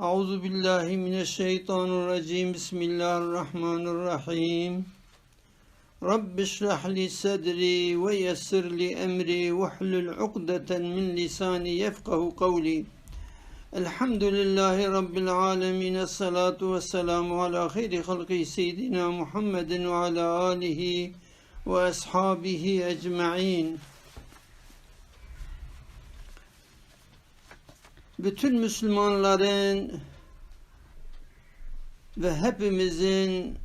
أعوذ بالله من الشيطان الرجيم. بسم الله الرحمن الرحيم. رب اشرح لي صدري ويسر لي أمري واحلل عقدة من لساني يفقه قولي. الحمد لله رب العالمين الصلاة والسلام على خير خلقه سيدنا محمد وعلى آله وأصحابه أجمعين. Bütün Müslümanların ve hepimizin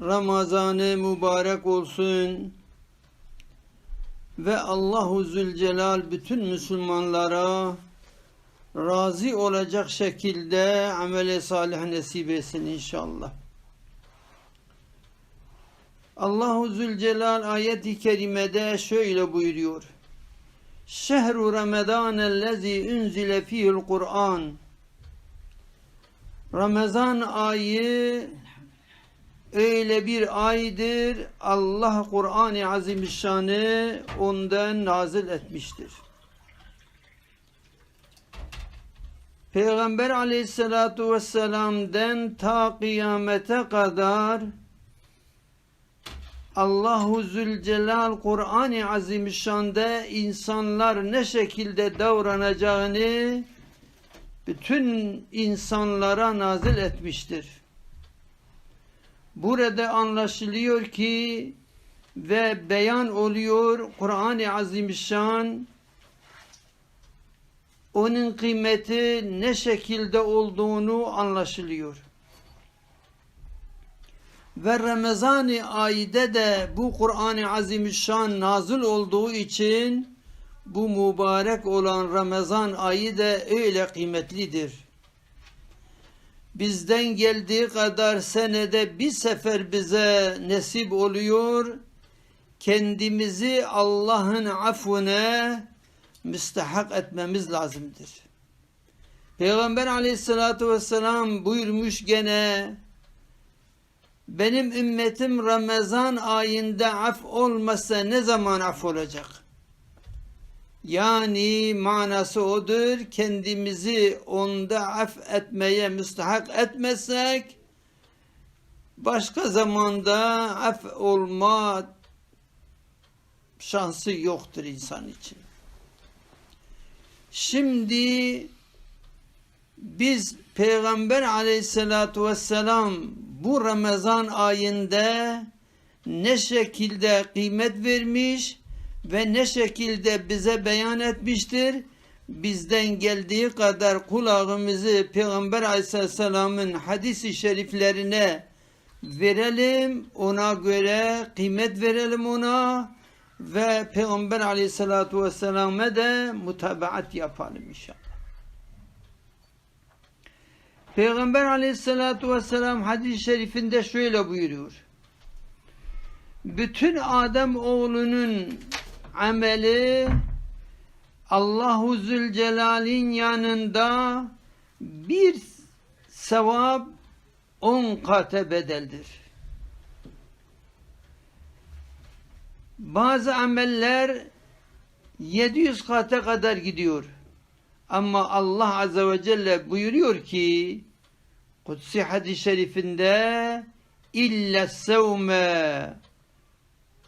Ramazanı mübarek olsun ve Allahu Zülcelal bütün Müslümanlara razı olacak şekilde amele salih nasip etsin inşallah. Allahu Zülcelal ayet-i kerimede şöyle buyuruyor. Şehru Ramazan ellezî unzile fihil Kur'an. Ramazan ayı öyle bir aydır. Allah Kur'an-ı Azimüşşan'ı ondan nazil etmiştir. Peygamber aleyhissalatu vesselam'den ta kıyamete kadar Allahu Zülcelal Kur'an-ı Azimüşşan'da insanlar ne şekilde davranacağını bütün insanlara nazil etmiştir. Burada anlaşılıyor ki ve beyan oluyor Kur'an-ı Azimüşşan onun kıymeti ne şekilde olduğunu anlaşılıyor. Ve Ramazan-ı ayda de bu Kur'an-ı Azimüşşan nazil olduğu için bu mübarek olan Ramazan ayı da öyle kıymetlidir. Bizden geldiği kadar senede bir sefer bize nasip oluyor. Kendimizi Allah'ın affına müstahak etmemiz lazımdır. Peygamber aleyhissalatü vesselam buyurmuş gene benim ümmetim Ramazan ayında af olmasa ne zaman af olacak? Yani manası odur kendimizi onda af etmeye müstahak etmezsek başka zamanda af olma şansı yoktur insan için. Şimdi biz Peygamber aleyhissalatu vesselam bu Ramazan ayında ne şekilde kıymet vermiş ve ne şekilde bize beyan etmiştir. Bizden geldiği kadar kulağımızı Peygamber aleyhisselamın hadisi şeriflerine verelim. Ona göre kıymet verelim ona ve Peygamber aleyhissalatu vesselam'a da mutabaat yapalım inşallah. Peygamber aleyhissalatu vesselam hadis-i şerifinde şöyle buyuruyor. Bütün Adem oğlunun ameli Allahu Zülcelal'in yanında bir sevap on kate bedeldir. Bazı ameller 700 kate kadar gidiyor. Ama Allah Azze ve Celle buyuruyor ki Kutsi hadis-i şerifinde illa sevme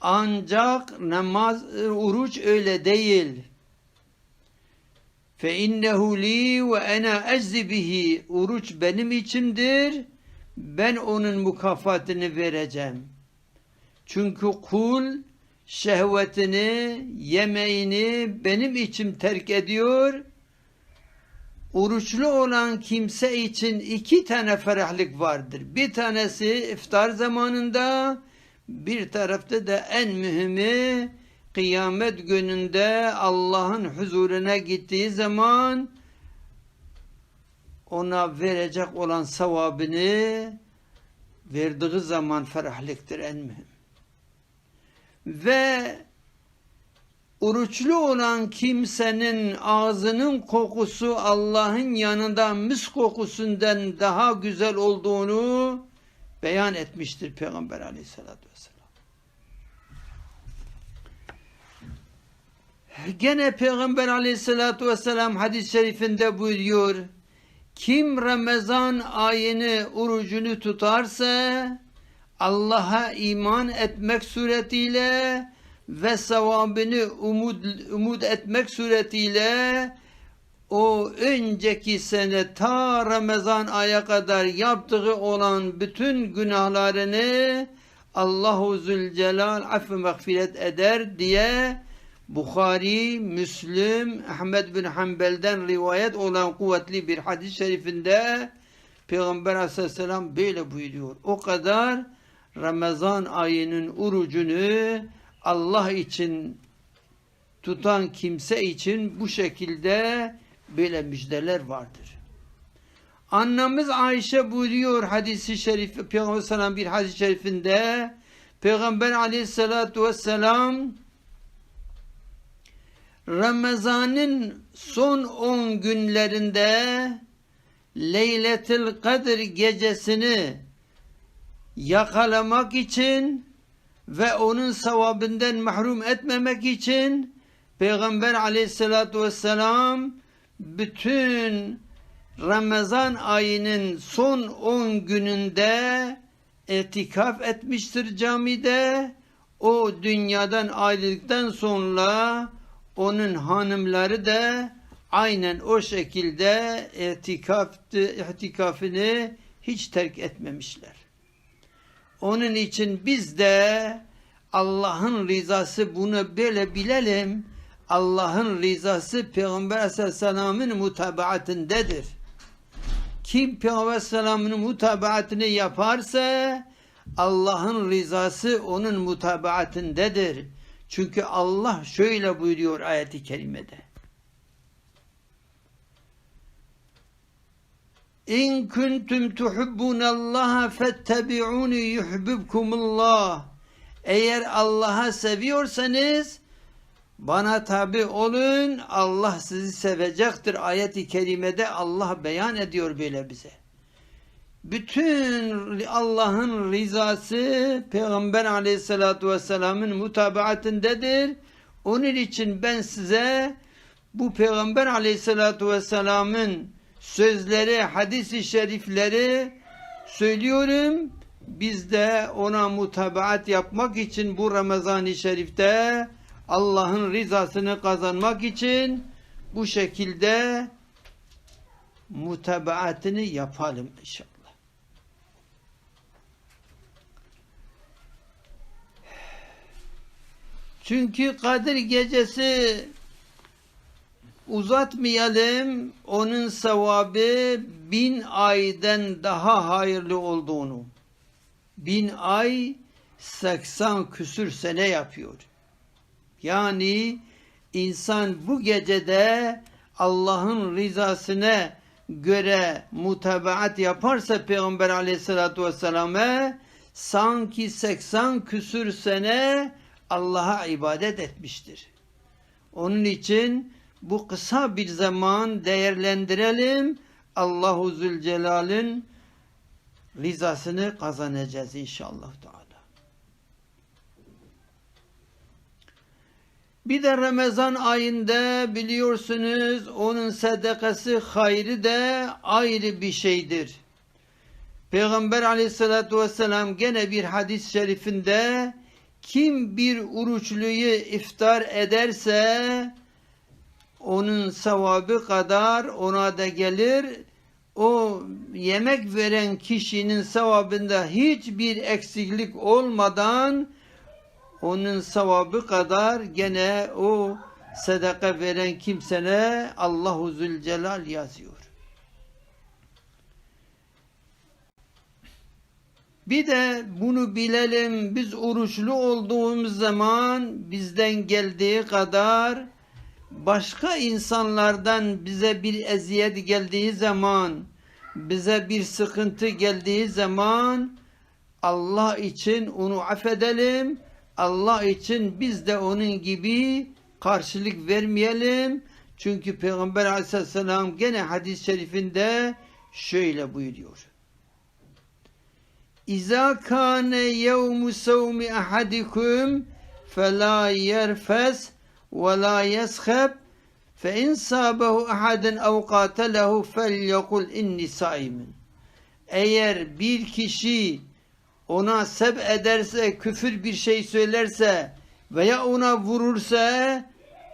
ancak namaz, oruç öyle değil. Fe innehu li ve ana eczi. Oruç benim içimdir. Ben onun mükafatını vereceğim. Çünkü kul şehvetini, yemeğini benim için terk ediyor. Oruçlu olan kimse için iki tane ferahlık vardır. Bir tanesi iftar zamanında, bir tarafta da en mühimi kıyamet gününde Allah'ın huzuruna gittiği zaman ona verecek olan sevabını verdiği zaman ferahlıktır en mühim. Ve oruçlu olan kimsenin ağzının kokusu Allah'ın yanında mis kokusundan daha güzel olduğunu beyan etmiştir Peygamber aleyhissalatü vesselam. Gene Peygamber aleyhissalatü vesselam hadis-i şerifinde buyuruyor. kim Ramazan ayını orucunu tutarsa Allah'a iman etmek suretiyle ve sevabını umut, umut etmek suretiyle o önceki sene ta Ramazan aya kadar yaptığı olan bütün günahlarını Allahu Zülcelal affı mağfiret eder diye Bukhari, Müslim, Ahmed bin Hanbel'den rivayet olan kuvvetli bir hadis-i şerifinde Peygamber aleyhisselam böyle buyuruyor. O kadar Ramazan ayının orucunu Allah için tutan kimse için bu şekilde böyle müjdeler vardır. Annemiz Ayşe buyuruyor hadisi şerif Peygamber Aleyhisselam bir hadis-i şerifinde Peygamber Aleyhisselatü Vesselam Ramazan'ın son 10 günlerinde Leyletil Kadir gecesini yakalamak için ve onun sevabından mahrum etmemek için Peygamber aleyhissalatü vesselam bütün Ramazan ayının son 10 gününde etikaf etmiştir camide. O dünyadan ayrıldıktan sonra onun hanımları da aynen o şekilde itikaftı, itikafını hiç terk etmemişler. Onun için biz de Allah'ın rızası bunu böyle bilelim. Allah'ın rızası Peygamber Aleyhisselam'ın mutabaatindedir. Kim Peygamber Aleyhisselam'ın mutabaatini yaparsa Allah'ın rızası onun mutabaatindedir. Çünkü Allah şöyle buyuruyor ayeti kerimede. İn kuntum tuhibbunallaha fettebi'uni yuhibbukumullah. Eğer Allah'a seviyorsanız bana tabi olun Allah sizi sevecektir. Ayet-i kerimede Allah beyan ediyor böyle bize. Bütün Allah'ın rızası Peygamber aleyhissalatü vesselamın mutabaatindedir. Onun için ben size bu Peygamber aleyhissalatü vesselamın sözleri, hadisi şerifleri söylüyorum. Biz de ona mutabaat yapmak için bu Ramazan-ı Şerif'te Allah'ın rızasını kazanmak için bu şekilde mutabaatını yapalım inşallah. Çünkü Kadir gecesi uzatmayalım onun sevabı bin aydan daha hayırlı olduğunu. Bin ay 80 küsür sene yapıyor. Yani insan bu gecede Allah'ın rızasına göre mutabaat yaparsa Peygamber aleyhissalatü vesselam'a sanki 80 küsür sene Allah'a ibadet etmiştir. Onun için bu kısa bir zaman değerlendirelim. Allahu Zülcelal'in rızasını kazanacağız inşallah Teala. Bir de Ramazan ayında biliyorsunuz onun sadakası hayrı da ayrı bir şeydir. Peygamber aleyhissalatü vesselam gene bir hadis-i şerifinde kim bir uruçluyu iftar ederse onun sevabı kadar ona da gelir. O yemek veren kişinin sevabında hiçbir eksiklik olmadan onun sevabı kadar gene o sadaka veren kimsene Allahu Zülcelal yazıyor. Bir de bunu bilelim biz oruçlu olduğumuz zaman bizden geldiği kadar başka insanlardan bize bir eziyet geldiği zaman bize bir sıkıntı geldiği zaman Allah için onu affedelim. Allah için biz de onun gibi karşılık vermeyelim. Çünkü Peygamber aleyhisselam gene hadis-i şerifinde şöyle buyuruyor. İza kâne yevmu sevmi ahadikum felâ yerfes ve la yesheb فَاِنْ سَابَهُ اَحَدًا اَوْ قَاتَلَهُ فَلْيَقُلْ اِنِّي سَائِمٍ Eğer bir kişi ona seb ederse, küfür bir şey söylerse veya ona vurursa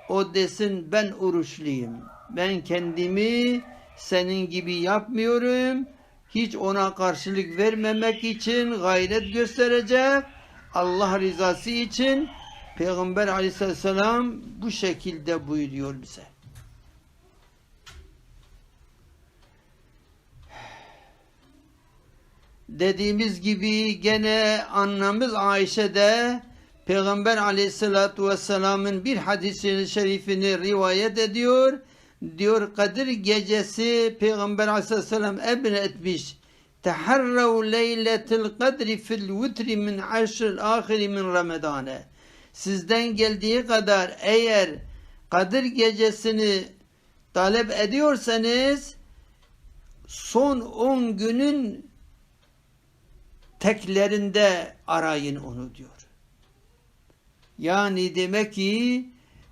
o desin ben oruçluyum. Ben kendimi senin gibi yapmıyorum. Hiç ona karşılık vermemek için gayret gösterecek. Allah rızası için Peygamber aleyhisselam bu şekilde buyuruyor bize. Dediğimiz gibi gene annemiz Ayşe de Peygamber aleyhissalatu vesselamın bir hadisini şerifini rivayet ediyor. Diyor Kadir gecesi Peygamber aleyhisselam emir etmiş. Teharrav leyletil kadri fil vitri min aşril ahiri min ramadane. Sizden geldiği kadar eğer Kadir gecesini talep ediyorsanız son 10 günün teklerinde arayın onu diyor. Yani demek ki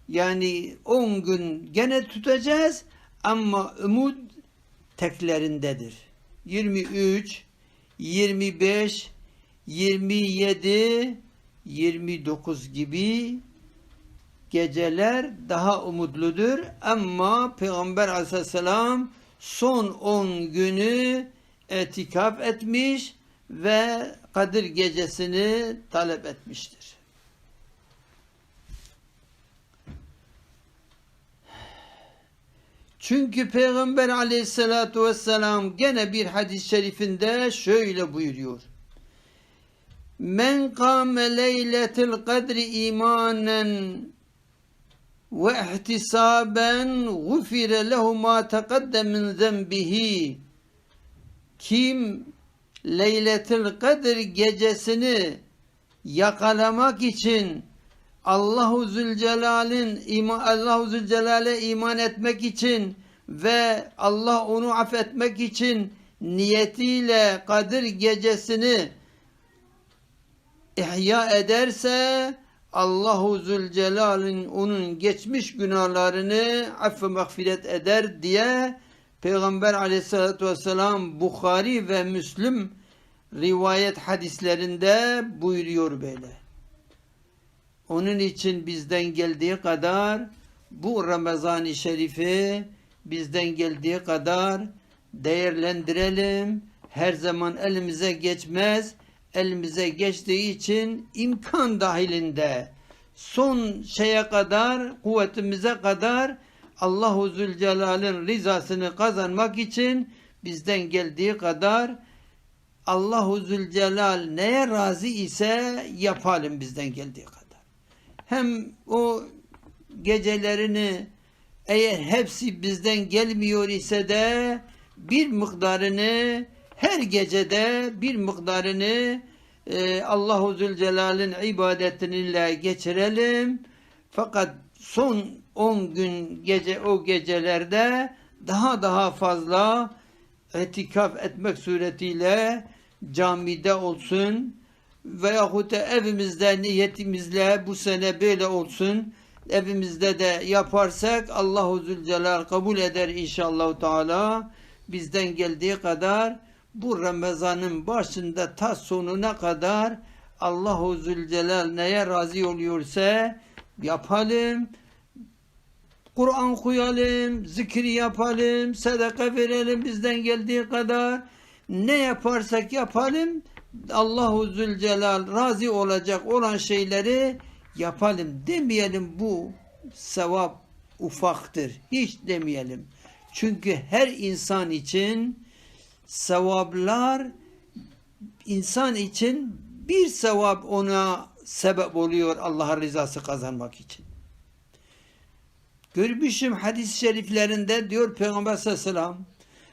yani 10 gün gene tutacağız ama umut teklerindedir. 23, 25, 27, 29 gibi geceler daha umutludur ama Peygamber aleyhisselam son 10 günü etikaf etmiş ve Kadir gecesini talep etmiştir. Çünkü Peygamber aleyhissalatu vesselam gene bir hadis-i şerifinde şöyle buyuruyor. Men kâme leyletil kadri imanen ve ihtisaben gufire lehu ma teqaddem min zenbihi. Kim Leyletil Kadir gecesini yakalamak için Allahu Zülcelal'in Allahu Zülcelal'e iman etmek için ve Allah onu affetmek için niyetiyle Kadir gecesini ihya ederse Allahu Zülcelal'in onun geçmiş günahlarını affı mağfiret eder diye Peygamber aleyhissalatü vesselam Bukhari ve Müslüm rivayet hadislerinde buyuruyor böyle. Onun için bizden geldiği kadar bu Ramazan-ı Şerif'i bizden geldiği kadar değerlendirelim. Her zaman elimize geçmez. Elimize geçtiği için imkan dahilinde son şeye kadar, kuvvetimize kadar Allahu Zülcelal'in rızasını kazanmak için bizden geldiği kadar Allahu Zülcelal neye razı ise yapalım bizden geldiği kadar. Hem o gecelerini eğer hepsi bizden gelmiyor ise de bir miktarını her gecede bir miktarını e, Allahu Zülcelal'in ibadetiyle geçirelim. Fakat son 10 gün gece o gecelerde daha daha fazla etikaf etmek suretiyle camide olsun veyahut da evimizde niyetimizle bu sene böyle olsun evimizde de yaparsak Allahu Zülcelal kabul eder inşallah Teala bizden geldiği kadar bu Ramazan'ın başında ta sonuna kadar Allahu Zülcelal neye razı oluyorsa yapalım Kur'an koyalım, zikri yapalım, sadaka verelim bizden geldiği kadar. Ne yaparsak yapalım Allahu Zülcelal razı olacak olan şeyleri yapalım demeyelim bu sevap ufaktır. Hiç demeyelim. Çünkü her insan için sevaplar insan için bir sevap ona sebep oluyor Allah'ın rızası kazanmak için. Görmüşüm hadis-i şeriflerinde diyor Peygamber sallallahu aleyhi ve sellem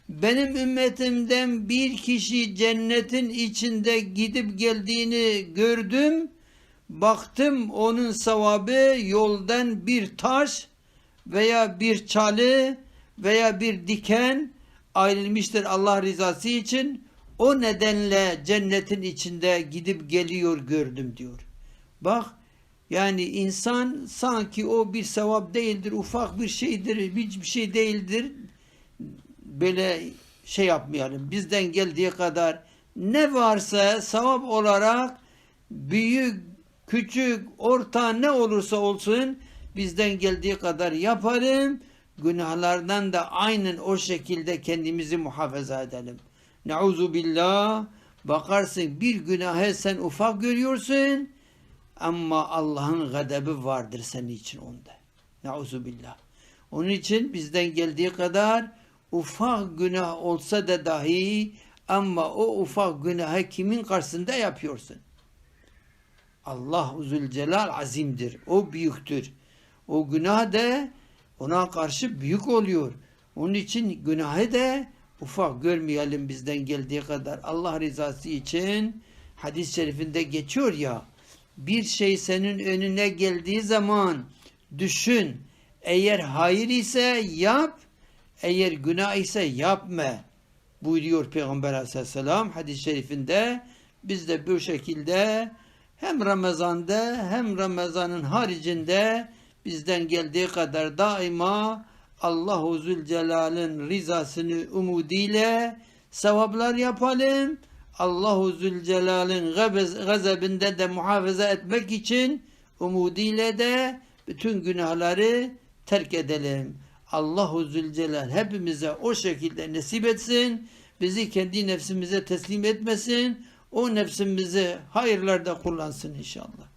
benim ümmetimden bir kişi cennetin içinde gidip geldiğini gördüm. Baktım onun sevabı yoldan bir taş veya bir çalı veya bir diken ayrılmıştır Allah rızası için. O nedenle cennetin içinde gidip geliyor gördüm diyor. Bak Yani insan sanki o bir sevap değildir, ufak bir şeydir, hiçbir şey değildir. Böyle şey yapmayalım. Bizden geldiği kadar ne varsa sevap olarak büyük, küçük, orta ne olursa olsun bizden geldiği kadar yaparım. Günahlardan da aynen o şekilde kendimizi muhafaza edelim. Nauzu billah. Bakarsın bir günahı sen ufak görüyorsun ama Allah'ın gadebi vardır senin için onda. Nauzu billah. Onun için bizden geldiği kadar ufak günah olsa da dahi ama o ufak günahı kimin karşısında yapıyorsun? Allah Zülcelal azimdir. O büyüktür. O günah da ona karşı büyük oluyor. Onun için günahı da ufak görmeyelim bizden geldiği kadar. Allah rızası için hadis-i şerifinde geçiyor ya bir şey senin önüne geldiği zaman düşün. Eğer hayır ise yap, eğer günah ise yapma. Buyuruyor Peygamber aleyhisselam hadis-i şerifinde. Biz de bu şekilde hem Ramazan'da hem Ramazan'ın haricinde bizden geldiği kadar daima Allahu Zülcelal'in rızasını umudiyle sevaplar yapalım. Allahu Zülcelal'in gazabinde de muhafaza etmek için umudiyle de bütün günahları terk edelim. Allahu Zülcelal hepimize o şekilde nasip etsin. Bizi kendi nefsimize teslim etmesin. O nefsimizi hayırlarda kullansın inşallah.